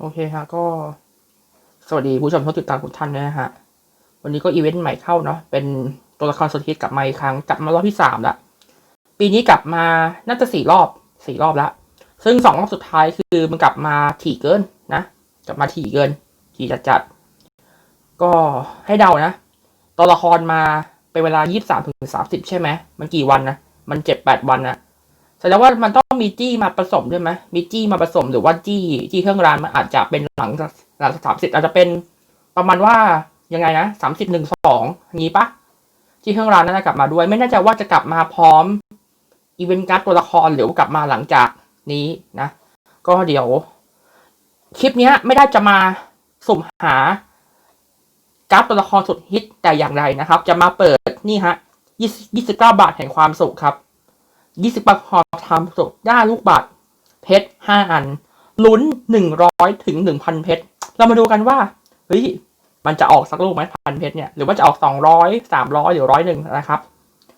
โอเคฮะก็ สวัสดีผู้ชมทุกติดตามทุกท่านด้วยนะฮะ วันนี้ก็อีเวนต์ใหม่เข้าเนาะเป็นตัวละครสุดฮิตกลับมาอีกครั้งกลับมารอบที่สามละปีนี้กลับมาน่าจะสี่รอบสี่รอบละซึ่งสองรอบสุดท้ายคือมันกลับมาถี่เกินนะกลับมาถี่เกินถี่จัดจัดก็ให้เดานะตัวละครมาเป็นเวลายี่สามถึงสามสิบใช่ไหมมันกี่วันนะมันเจ็ดแปดวันนะ แสดงว่ามันต้องมีจี้มาผสมด้วยไหมมีจี้มาผสมหรือว่าจี้จี้เครื่องรางมันอาจจะเป็นหลังหลังสามสิบอาจจะเป็นประมาณว่ายังไงนะสามสิบหนึ่งสองนี้ปะจี้เครื่องรางน่าจะกลับมาด้วย ไม่แน่ใจว่าจะกลับมาพร้อมอีเวนต์การ์ดตัวละครหรือกลับมาหลังจากนี้นะ ก็เดี๋ยว คลิปนี้ไม่ได้จะมาสุ่มหาการ์ดตัวละครสุดฮิตแต่อย่างใดนะครับ จะมาเปิดนี่ฮะยี่สิบเก้าบาทแห่งความสุขครับ ยี่สิบาทพอบทำสุกได้ลูกบาทเพชรห้าอัน ลุ้นหนึ่งร้อยถึงหนึ่งพันเพชร เรามาดูกันว่า เฮ้ย มันจะออกสักลูกไหมพันเพชรเนี่ย หรือว่าจะออกสองร้อยสามร้อยหรือร้อยหนึ่งนะครับ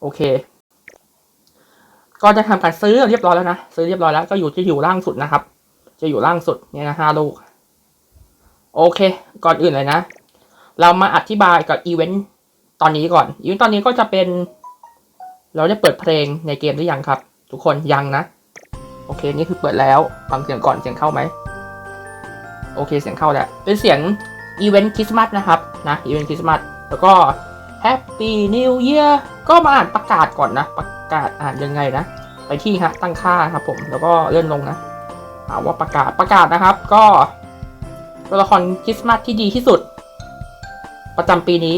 โอเค ก็จะทำการซื้อเรียบร้อยแล้วนะ ซื้อเรียบร้อยแล้วก็อยู่จะอยู่ล่างสุดนะครับ จะอยู่ล่างสุดเนี่ยนะห้าลูก โอเค ก่อนอื่นเลยนะ เรามาอธิบายกับอีเวนต์ตอนนี้ก่อน อีเวนต์ตอนนี้ก็จะเป็น เราได้เปิดเพลงในเกมหรือยังครับ ทุกคนยังนะ โอเคนี่คือเปิดแล้วฟังเสียงก่อนเสียงเข้าไหมโอเคเสียงเข้าแล้วเป็นเสียงอีเวนต์คริสต์มาสนะครับนะอีเวนต์คริสต์มาสแล้วก็ Happy New Year ก็มาอ่านประกาศก่อนนะ ประกาศอ่านยังไงนะ ไปที่ฮะตั้งค่าครับผมแล้วก็เลื่อนลงนะถามว่าประกาศประกาศนะครับ ก็ตัวละครคริสต์มาสที่ดีที่สุด ประจำปีนี้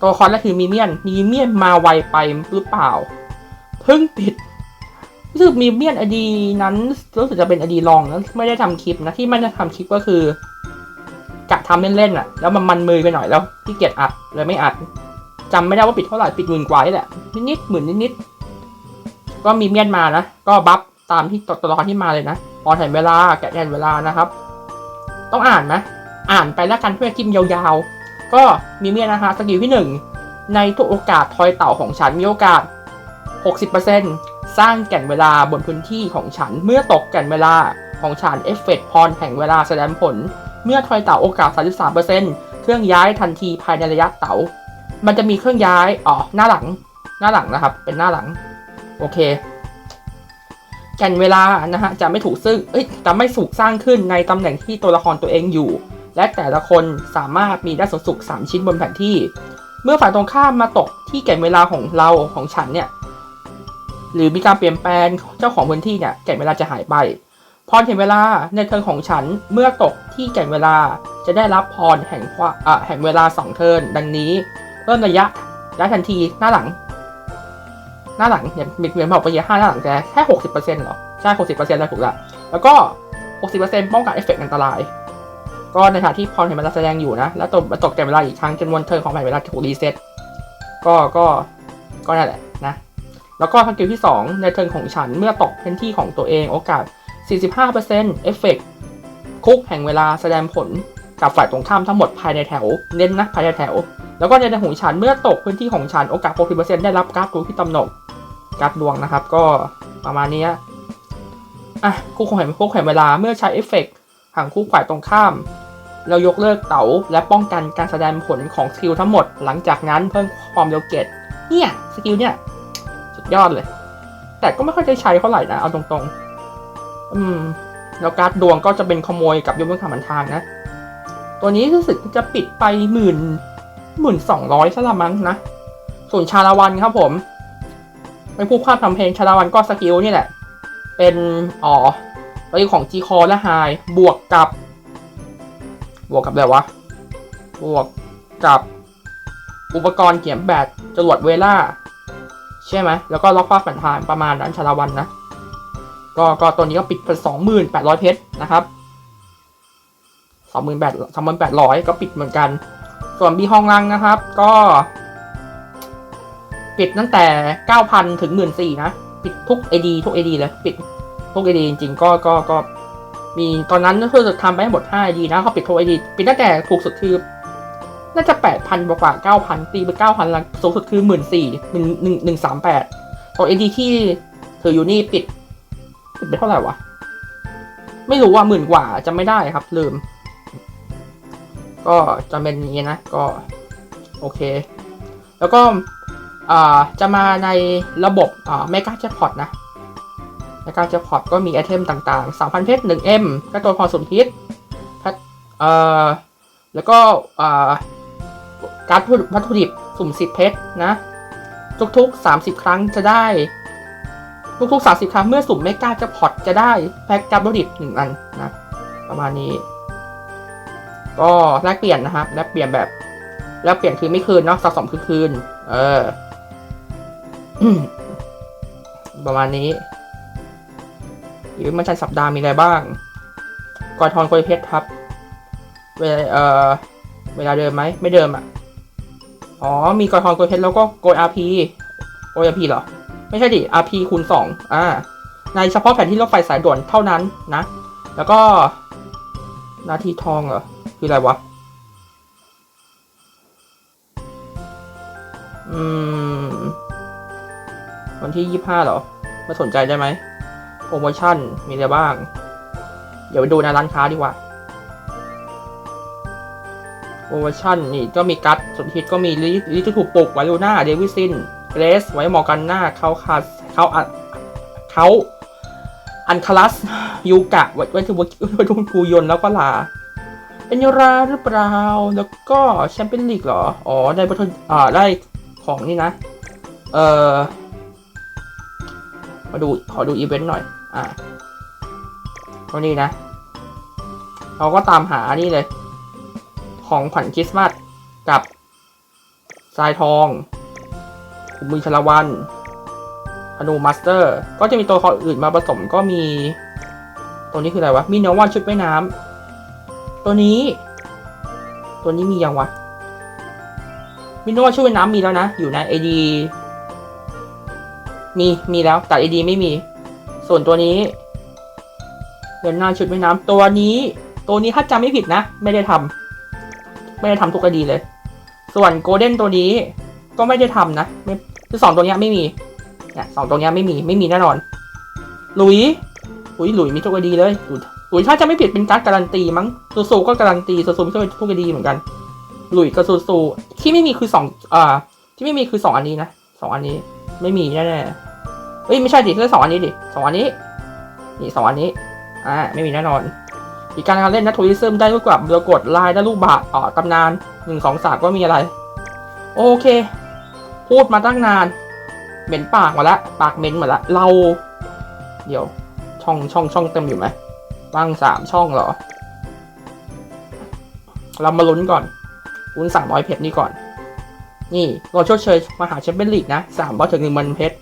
ตัวละครแรกคือมีเมียน มีเมียนมาไวไปหรือเปล่า เพิ่งปิดรู้สึกมีเมียนอดีนั้นรู้สึกจะเป็นอดีลองนะไม่ได้ทำคลิปนะที่ไม่ได้ทำคลิปก็คือกะทำเล่นๆอะ แล้วมันมันมือไปหน่อยแล้วที่เกียจอัดเลยไม่อัดจำไม่ได้ว่าปิดเท่าไหร่ปิดหมื่นกว่าแหละนิดๆหมื่นนิดๆก็มีเมียนมานะก็บัฟตามที่ตัวละครที่มาเลยนะพอนแทนเวลาแกะแทนเวลานะครับ ต้องอ่านไหมอ่านไปแล้วกันเพื่อจิ้มยาวๆ ก็มีเมียนะฮะสกิลที่หนึ่งในทุกโอกาสทอยเต่าของฉันมีโอกาส 60%สร้างแก่นเวลาบนพื้นที่ของฉันเมื่อตกแก่นเวลาของฉันเอฟเฟกต์พรแห่งเวลาแสดงผล เมื่อทอยเต่าโอกาส 33%เครื่องย้ายทันทีภายในระยะเต่า มันจะมีเครื่องย้ายอ๋อหน้าหลัง หน้าหลังนะครับ เป็นหน้าหลัง โอเคแก่นเวลานะฮะจะไม่ถูกซึ่งเอ้ยจะไม่ถูกสร้างขึ้นในตำแหน่งที่ตัวละครตัวเองอยู่ และแต่ละคนสามารถมีได้สูงสุด3ชิ้นบนแผนที่ เมื่อฝ่ายตรงข้ามมาตกที่แก่เวลาของเราของฉันเนี่ยหรือมีการเปลี่ยนแปลงเจ้าของพื้นที่เนี่ยแก่เวลาจะหายไปพรแห่งเวลาในเทิร์นของฉันเมื่อตกที่แก่เวลาจะได้รับพรแห่งควาอ่แห่งเวลาสองเทิร์นดังนี้ เริ่มระยะระยะทันทีหน้าหลัง หน้าหลังเนี่ยมีเปลี่ยนบอกไปเยอะห้าหน้าหลังแต่แค่หกสิบเปอร์เซ็นต์หรอใช่หกสิบเปอร์เซ็นต์แล้วถูกละแล้วก็หกสิบเปอร์เซ็นต์ป้องกันเอฟเฟกต์อันตราย ก็ในขณะที่พรเห็นเวลาแสดงอยู่นะ แล้วตกตกแก่เวลาอีกครั้งจนวนเทิร์นของแผ่นเวลาถูกรีเซ็ตก็ก็ก็นั่นแหละนะ แล้วก็สกิลที่ 2 ในเทิร์นของฉันเมื่อตกพื้นที่ของตัวเองโอกาส 45%เอฟเฟกต์คุกแห่งเวลาแสดงผลกับฝ่ายตรงข้ามทั้งหมดภายในแถว เน้นนะภายในแถว แล้วก็ในเทิร์นของฉันเมื่อตกพื้นที่ของฉันโอกาส 60%ได้รับการ์ดดวงที่ตำหนกการ์ดดวงนะครับ ก็ประมาณนี้อะคู่ของแห่งคู่แห่งเวลาเมื่อใช้เอฟเฟกต์ห่างคู่ฝ่ายตรงข้าม เรายกเลิกเต๋าและป้องกันการแสดงผลของสกิลทั้งหมด หลังจากนั้นเพิ่มความเร็วเกตเนี่ยสกิลเนี่ยสุดยอดเลย แต่ก็ไม่ค่อยได้ใช้เท่าไหร่นะเอาตรงๆ อืม แล้วการ์ดดวงก็จะเป็นขโมยกับยกเลิกทางบันทางนะ ตัวนี้รู้สึกจะปิดไปหมื่นหมื่นสองร้อยซะละมั้งนะส่วนชาละวันครับผมเป็นผู้ภาพทำเพลงชาละวันก็สกิลนี่แหละ เป็นอ๋อตัวของจีคอและไฮบวกกับ วกกับอะไรวะ บวกกับอุปกรณ์เขียนแบบจรวดเวล่า ใช่ไหม แล้วก็ล็อกฟ้าฝันทานประมาณนั้นชาละวันนะ ก็ก็ตัวนี้ก็ปิดเป็นสองหมื่นแปดร้อยเพชรนะครับสองหมื่นแปดสองหมื่นแปดร้อยก็ปิดเหมือนกัน ส่วนบีฮองลังนะครับ ก็ ปิดตั้งแต่เก้าพันถึงหมื่นสี่นะ ปิดทุกเอดีทุกเอดีเลย ปิดทุกเอดีจริงๆ ก็ก็ก็ มีตอนนั้นก็คือทำไปให้หมด5 ID นะเขาปิดโทร ID ปิดตั้งแต่ถูกสุดคือน่าจะ 8,000 กว่า9,000 ตีไป 9,000ล้วสูงสุดคือ 1 4 1 1 1 38 ตัว ID ที่ถืออยู่นี่ปิด ปิดไปเท่าไหร่วะ ไม่รู้ว่าหมื่นกว่าจะไม่ได้ครับ ลืม ก็จะเป็นนี้นะ ก็ โอเค แล้วก็จะมาในระบบอ่าเมกาแจ็คพอตนะ เมกาจ็คพอตก็มีไอเทมต่างๆ3,000 เพชร 1M ก็ตัวพอสมคิดพัดเอ่อแล้วก็อ่าการ์ดวัตถุดิบสุ่ม 10 เพชรนะ ทุกๆ 30 ครั้งจะได้ ทุกๆ 30 ครั้งเมื่อสุ่มเมกาจ็คพอตจะได้แพ็กการ์ดวัตถุดิบหนึ่งอันนะ ประมาณนี้ ก็แลกเปลี่ยนนะครับแลกเปลี่ยนแบบแลกเปลี่ยนคือไม่คืนเนาะสะสมคือคืน เออประมาณนี้ อยู่มาชันสัปดาห์มีอะไรบ้างกอทอนโคยเพชรครับ เวลาเออเวลาเดิมไหมไม่เดิมอะ อ๋อ มีกอทอนโกยเพชรแล้วก็โกยอาร์พีโกยอาร์พีเหรอ ไม่ใช่ดิอาร์พีคูณสองอ่า ในเฉพาะแผนที่รถไฟสายด่วนเท่านั้นนะ แล้วก็ นาทีทองเหรอ คืออะไรวะ อืมวันที่ยี่ห้าเหรอ มาสนใจได้ไหม โปรโมชั่นมีอะไรบ้าง เดี๋ยวไปดูในร้านค้าดีกว่า โปรโมชั่นนี่ก็มีกัดสุดฮิตก็มีลิลิทูถูกปลุกไวลูน่าเดวิซินเกรสไว้มอร์กันหน้าเขาคาเขาอัเขาอันคาลัสยูกะไว้ไว้ทุบไว้ทุกูยนแล้วก็ลา เป็นยราหรือเปล่า แล้วก็แชมเปี้ยนลีกเหรอ อ๋อ ได้บัตรอ่าได้ของนี่นะ เอ่อ มาดูขอดูอีเวนต์หน่อย อ่าตัวนี้นะ เราก็ตามหานี่เลย ของขวัญคริสต์มาสกับทรายทองขุมมือชลวันธนูมาสเตอร์ ก็จะมีตัวละครอื่นมาผสมก็มี ตัวนี้คืออะไรวะ มีเนวันชุดว่ายน้ำ ตัวนี้ ตัวนี้มียังวะมีนวันชุดว่ายน้ำมีแล้วนะ อยู่ใน AD มีมีแล้วแต่ AD ไม่มี ส่วนตัวนี้เดินหน้าชุดว่ายน้ำตัวนี้ ตัวนี้ถ้าจำไม่ผิดนะ ไม่ได้ทำไม่ได้ทำทุกคดีเลย ส่วนโกลเด้นตัวนี้ก็ไม่ได้ทำนะไม่คือสองตัวเนี้ยไม่มีเนี่ยสองตัวเนี้ยไม่มีไม่มีแน่นอนหลุยอุ้ยหลุยมีทุกคดีเลยหลุยหลุยถ้าจะไม่ผิดเป็นการดการันตีมั้งซูซูก็การันตีซูซูมีทุกคดีเหมือนกันหลุยกับซูซูที่ไม่มีคือสองอ่าที่ไม่มีคือสองอันนี้นะสองอันนี้ ไม่มีแน่ๆเอ้ยไม่ใช่ดิเคือสองอันนี้ดิสองอันนี้ นี่สองอันนี้ อ่า ไม่มีแน่นอน อีกการการเล่นนะทัวริซึมได้ลูกกลับเรือกดลายได้ลูกบาทอ๋อตำนานหนึ่งสองสามก็มีอะไร โอเค พูดมาตั้งนาน เหม็นปากหมาละปากเหม็นหมดละเรา เดี๋ยว ช่องช่องช่องเต็มอยู่ไหมบ้างสามช่องเหรอ เรามาลุ้นก่อนลุ้นสามร้อยเพชรนี่ก่อน นี่รอชดเชยมาหาแชมเปี้ยนลีกนะสามร้อยถึงหนึ่งพันเพชร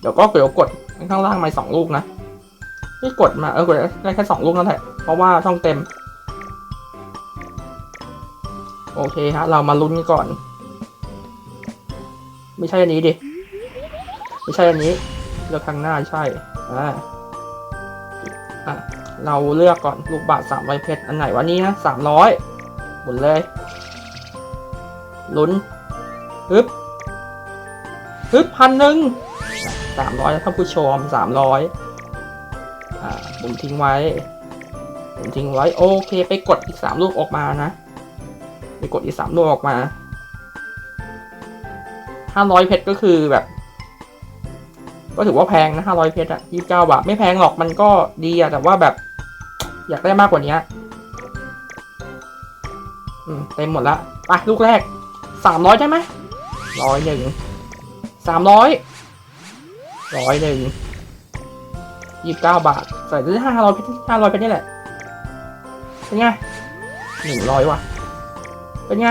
เดี๋ยวก็เดี๋ยวกดข้างล่างมาสองลูกนะนี่กดมาเออกดได้แค่สองลูกนั่นแหละเพราะว่าช่องเต็ม โอเคฮะ เรามาลุ้นกันก่อน ไม่ใช่อันนี้ดิ ไม่ใช่อันนี้เลือกข้างหน้าใช่อ่าอะเราเลือกก่อนลูกบาทสามร้อยเพชรอันไหนวะนี้นะสามร้อยหมุนเลยลุ้น ฮึบฮึบพันหนึ่งสามร้อยท่านผู้ชมสามร้อยอ่าหมุนทิ้งไว้หมุนทิ้งไว้ โอเค ไปกดอีกสามลูกออกมานะ ไปกดอีกสามลูกออกมาห้าร้อยเพชรก็คือแบบ ก็ถือว่าแพงนะห้าร้อยเพชรอะยี่สิบเก้าบาท ไม่แพงหรอกมันก็ดีอะแต่ว่าแบบ อยากได้มากกว่านี้เต็มหมดละไปลูกแรกสามร้อยได้ไหม ร้อยหนึ่งสามร้อยร้อยหนึ่งยี่สิบเก้าบาทใส่ได้ห้าร้อยเพชรห้าร้อยเพชรนี่แหละ เป็นไงหนึ่งร้อยว่ะ เป็นไง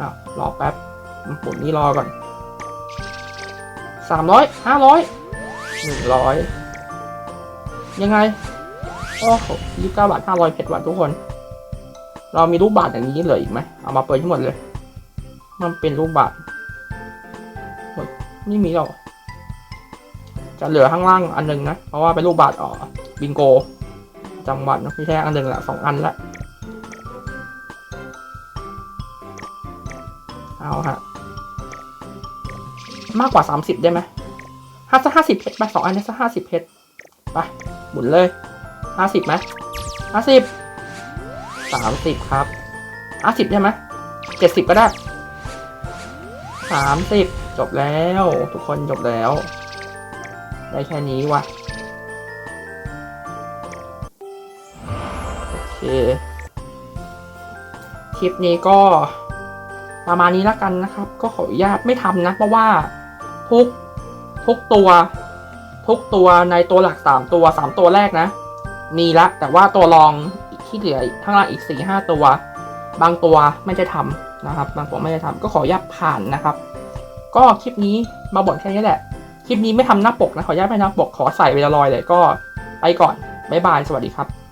อ้าวรอแป๊บหมุนนี่รอก่อนสามร้อยห้าร้อยหนึ่งร้อยยังไงโอ้โหยี่สิบเก้าบาทห้าร้อยเพชรว่ะทุกคน เรามีรูปบาทอย่างนี้เหลืออีกไหมเอามาเปิดทั้งหมดเลย มันเป็นรูปบาทหมดไม่มีหรอกจะเหลือข้างล่างอันหนึงนะ เพราะว่าเป็นรูปบาทอ๋อบิงโก จังหวัดนะไม่ใช่อันหนึ่งละสองอันละ เอาฮะ มากกว่าสามสิบได้ไหมห้าสักห้าสิบเพชรไปสองอันนี้สักห้าสิบเพชรไปหมุนเลยห้าสิบไหมห้าสิบสามสิบครับห้าสิบใช่ไหมเจ็ดสิบก็ได้ สามสิบจบแล้ว ทุกคนจบแล้ว ได้แค่นี้ว่ะโอเค คลิปนี้ก็ ประมาณนี้แล้วกันนะครับ ก็ขออนุญาตไม่ทำนะ เพราะว่าทุกทุกตัว ทุกตัวในตัวหลักสามตัวสามตัวแรกนะ มีละ แต่ว่าตัวรองที่เหลือข้างล่างอีกสี่ห้าตัว บางตัวไม่ได้ทำ นะครับ บางตัวไม่ได้ทำก็ขออนุญาตผ่านนะครับ ก็คลิปนี้มาบ่นแค่นี้แหละ คลิปนี้ไม่ทำหน้าปกนะ ขออนุญาตไม่หน้าปก ขอใส่เวลาลอยเลยก็ไปก่อน บ๊ายบาย สวัสดีครับ